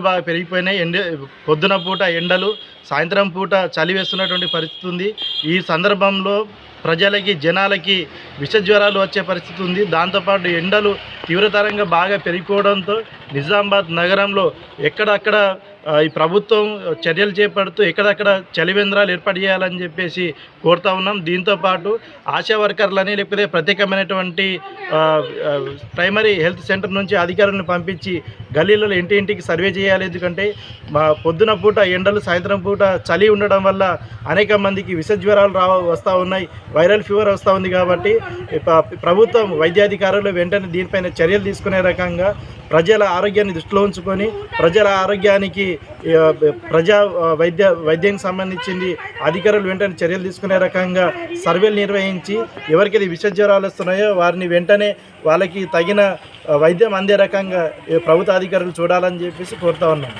బాగా పెరిగిపోయినాయి. ఎండ పొద్దున పూట ఎండలు సాయంత్రం పూట చలి వేస్తున్నటువంటి పరిస్థితి ఉంది. ఈ సందర్భంలో ప్రజలకి జనాలకి విష జ్వరాలు వచ్చే పరిస్థితి ఉంది. దాంతోపాటు ఎండలు తీవ్రతరంగా బాగా పెరిగిపోవడంతో నిజామాబాద్ నగరంలో ఎక్కడక్కడ ఈ ప్రభుత్వం చర్యలు చేపడుతూ ఎక్కడక్కడ చలివేంద్రాలు ఏర్పాటు చేయాలని చెప్పేసి కోరుతా ఉన్నాం. దీంతో పాటు ఆశా వర్కర్లని లేకపోతే ప్రత్యేకమైనటువంటి ప్రైమరీ హెల్త్ సెంటర్ నుంచి అధికారులను పంపించి గల్లీలలో ఇంటి ఇంటికి సర్వే చేయాలి. ఎందుకంటే మా పొద్దున పూట ఎండలు సాయంత్రం పూట చలి ఉండడం వల్ల అనేక మందికి విష జ్వరాలు రా వస్తూ ఉన్నాయి. వైరల్ ఫీవర్ వస్తూ ఉంది కాబట్టి ప్రభుత్వం వైద్యాధికారులు వెంటనే దీనిపైన చర్యలు తీసుకునే రకంగా ప్రజల ఆరోగ్యాన్ని దృష్టిలో ఉంచుకొని ప్రజల ఆరోగ్యానికి ప్రజా వైద్య వైద్యానికి సంబంధించింది అధికారులు వెంటనే చర్యలు తీసుకునే రకంగా సర్వేలు నిర్వహించి ఎవరికైతే విష జ్వరాలు వస్తున్నాయో వారిని వెంటనే వాళ్ళకి తగిన వైద్యం అందే రకంగా ప్రభుత్వ అధికారులు చూడాలని చెప్పేసి కోరుతా ఉన్నాం.